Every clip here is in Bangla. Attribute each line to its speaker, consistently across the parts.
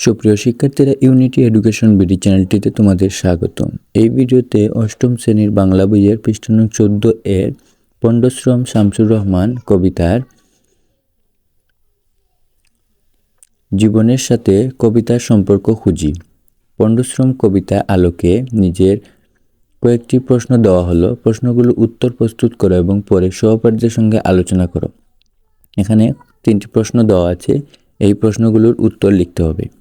Speaker 1: সুপ্রিয় শিক্ষার্থীরা ইউনিটি এডুকেশন বিডি চ্যানেলটিতে তোমাদের স্বাগত এই ভিডিওতে অষ্টম শ্রেণির বাংলা বইয়ের পৃষ্ঠা নং চোদ্দ এর পণ্ডশ্রম শামসুর রহমান কবিতার জীবনের সাথে কবিতার সম্পর্ক খুঁজি। পণ্ডশ্রম কবিতা আলোকে নিজের কয়েকটি প্রশ্ন দেওয়া হলো। প্রশ্নগুলো উত্তর প্রস্তুত করো এবং পরে সহপাঠীদের সঙ্গে আলোচনা করো। এখানে তিনটি প্রশ্ন দেওয়া আছে। এই প্রশ্নগুলোর উত্তর লিখতে হবে।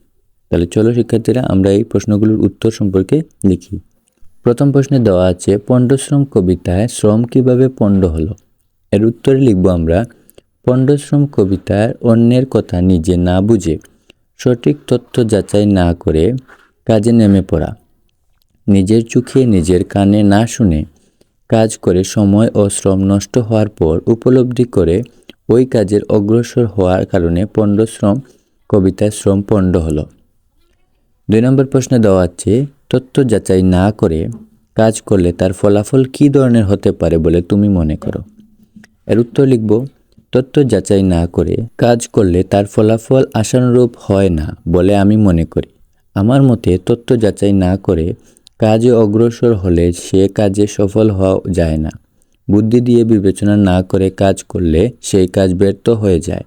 Speaker 1: তাহলে চলো শিক্ষার্থীরা, আমরা এই প্রশ্নগুলোর উত্তর সম্পর্কে লিখি। প্রথম প্রশ্নে দেওয়া আছে, পণ্ডশ্রম কবিতায় শ্রম কীভাবে পণ্ড হলো? এর উত্তরে লিখব আমরা, পণ্ডশ্রম কবিতার অন্যের কথা নিজে না বুঝে সঠিক তথ্য যাচাই না করে কাজে নেমে পড়া, নিজের চোখে নিজের কানে না শুনে কাজ করে সময় ও শ্রম নষ্ট হওয়ার পর উপলব্ধি করে ওই কাজের অগ্রসর হওয়ার কারণে পণ্ডশ্রম কবিতায় শ্রম পণ্ড হলো। দুই নম্বর প্রশ্নে দেওয়া আছে, তথ্য যাচাই না করে কাজ করলে তার ফলাফল কী ধরনের হতে পারে বলে তুমি মনে করো? এর উত্তর লিখব, তথ্য যাচাই না করে কাজ করলে তার ফলাফল আশানুরূপ হয় না বলে আমি মনে করি। আমার মতে তথ্য যাচাই না করে কাজে অগ্রসর হলে সে কাজে সফল হওয়া যায় না। বুদ্ধি দিয়ে বিবেচনা না করে কাজ করলে সেই কাজ ব্যর্থ হয়ে যায়।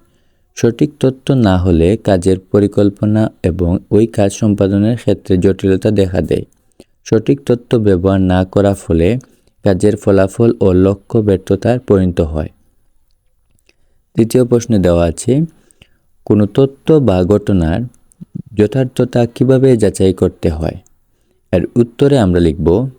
Speaker 1: সঠিক তথ্য না হলে কাজের পরিকল্পনা এবং ওই কাজ সম্পাদনের ক্ষেত্রে জটিলতা দেখা দেয়। সঠিক তথ্য ব্যবহার না করা ফলে কাজের ফলাফল ও লক্ষ্য ব্যর্থতার পরিণত হয়। দ্বিতীয় প্রশ্নে দেওয়া আছে, কোনো তথ্য বা ঘটনার যথার্থতা কীভাবে যাচাই করতে হয়? এর উত্তরে আমরা লিখব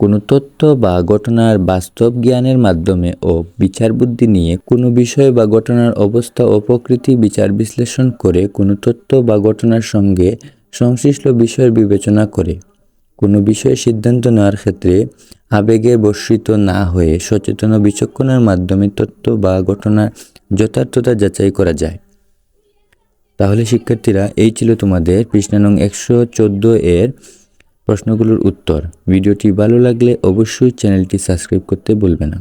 Speaker 1: কোনো তথ্য বা ঘটনার বাস্তব জ্ঞানের মাধ্যমে ও বিচার বুদ্ধি নিয়ে কোনো বিষয় বা ঘটনার অবস্থা ও প্রকৃতি বিচার বিশ্লেষণ করে কোনো তথ্য বা ঘটনার সঙ্গে সংশ্লিষ্ট বিষয়ের বিবেচনা করে। কোনো বিষয়ে সিদ্ধান্ত নেওয়ার ক্ষেত্রে আবেগে বর্ষিত না হয়ে সচেতন বিচক্ষণার মাধ্যমে তথ্য বা ঘটনার যথার্থতা যাচাই করা যায়। তাহলে শিক্ষার্থীরা, এই ছিল তোমাদের পৃষ্ঠা নং একশো চোদ্দ এর প্রশ্নগুলোর উত্তর। ভিডিওটি ভালো লাগলে অবশ্যই চ্যানেলটি সাবস্ক্রাইব করতে ভুলবে না।